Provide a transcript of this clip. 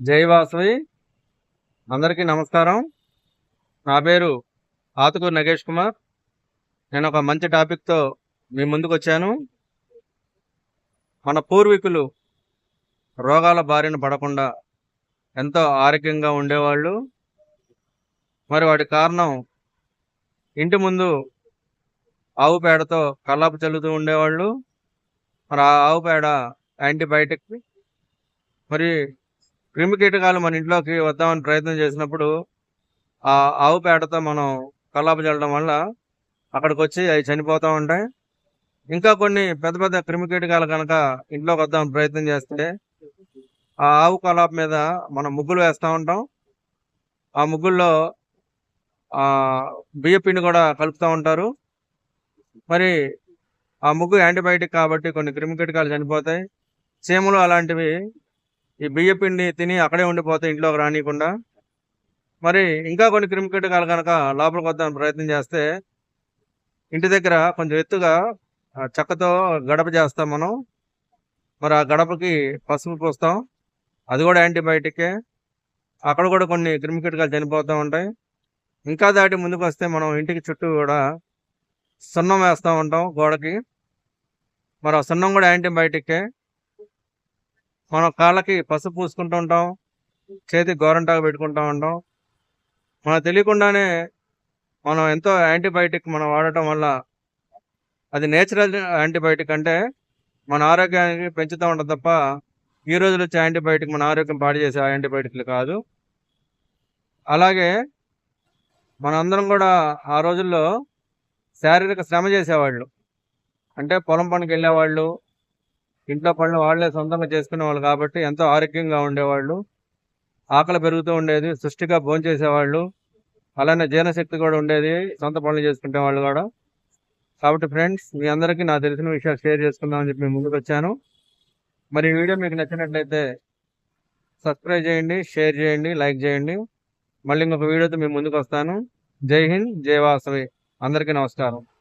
జై వాసవి. అందరికీ నమస్కారం. నా పేరు ఆతుకూరు నగేష్ కుమార్. నేను ఒక మంచి టాపిక్తో మీ ముందుకు వచ్చాను. మన పూర్వీకులు రోగాల బారిన పడకుండా ఎంతో ఆరోగ్యంగా ఉండేవాళ్ళు. మరి వాటి కారణం ఇంటి ముందు ఆవు పేడతో కల్లాపు చల్లుతూ ఉండేవాళ్ళు. మరి ఆ ఆవు పేడ యాంటీబయాటిక్. మరి క్రిమి కీటకాలు మన ఇంట్లోకి వద్దామని ప్రయత్నం చేసినప్పుడు ఆ ఆవు పేడతో మనం కల్లాప చల్లడం వల్ల అక్కడికి వచ్చి అవి చనిపోతూ ఉంటాయి. ఇంకా కొన్ని పెద్ద పెద్ద క్రిమి కీటకాలు కనుక ఇంట్లోకి వద్దామని ప్రయత్నం చేస్తే ఆ ఆవు కలాప మీద మనం ముగ్గులు వేస్తూ ఉంటాం. ఆ ముగ్గుల్లో ఆ బియ్య పిండి కూడా కలుపుతూ ఉంటారు. మరి ఆ ముగ్గు యాంటీబయాటిక్ కాబట్టి కొన్ని క్రిమి కీటకాలు చనిపోతాయి. చీమలు అలాంటివి ఈ బియ్యపిండి తిని అక్కడే ఉండిపోతే ఇంట్లోకి రానియకుండా మరి ఇంకా కొన్ని క్రిమికీటకాలు కనుక లోపలికి వద్దామని ప్రయత్నం చేస్తే ఇంటి దగ్గర కొంచెం ఎత్తుగా చెక్కతో గడప చేస్తాం మనం. మరి ఆ గడపకి పసుపు పూస్తాం. అది కూడా యాంటీబయాటికే. అక్కడ కూడా కొన్ని క్రిమికీటకాలు చనిపోతూ ఉంటాయి. ఇంకా దాటి ముందుకు వస్తే మనం ఇంటికి చుట్టూ కూడా సున్నం వేస్తూ ఉంటాం గోడకి. మరి ఆ సున్నం కూడా యాంటీబయాటికే. మనం కాళ్ళకి పసుపు పూసుకుంటూ ఉంటాం చేతికి గోరంటాకు పెట్టుకుంటూ ఉంటాం. మనకు తెలియకుండానే మనం ఎంతో యాంటీబయాటిక్ మనం వాడటం వల్ల అది నేచురల్ యాంటీబయాటిక్ అంటే మన ఆరోగ్యానికి పెంచుతూ ఉంటుంది తప్ప ఈ రోజులు వచ్చే యాంటీబయాటిక్ మన ఆరోగ్యం పాడు చేసే యాంటీబయాటిక్లు కాదు. అలాగే మనందరం కూడా ఆ రోజుల్లో శారీరక శ్రమ చేసేవాళ్ళు. అంటే పొలం పనికి వెళ్ళేవాళ్ళు ఇంట్లో పనులు వాళ్ళే సొంతంగా చేసుకునే వాళ్ళు కాబట్టి ఎంతో ఆరోగ్యంగా ఉండేవాళ్ళు. ఆకలి పెరుగుతూ ఉండేది సృష్టిగా భోంచేసేవాళ్ళు అలానే జీర్ణశక్తి కూడా ఉండేది సొంత పనులు చేసుకునే వాళ్ళు కూడా. కాబట్టి ఫ్రెండ్స్ మీ అందరికీ నాకు తెలిసిన విషయాలు షేర్ చేసుకుందామని చెప్పి మీ ముందుకు వచ్చాను. మరి ఈ వీడియో మీకు నచ్చినట్లయితే సబ్స్క్రైబ్ చేయండి షేర్ చేయండి లైక్ చేయండి. మళ్ళీ ఇంకొక వీడియోతో మేము ముందుకు వస్తాను. జై హింద్ జై వాసవి. అందరికీ నమస్కారం.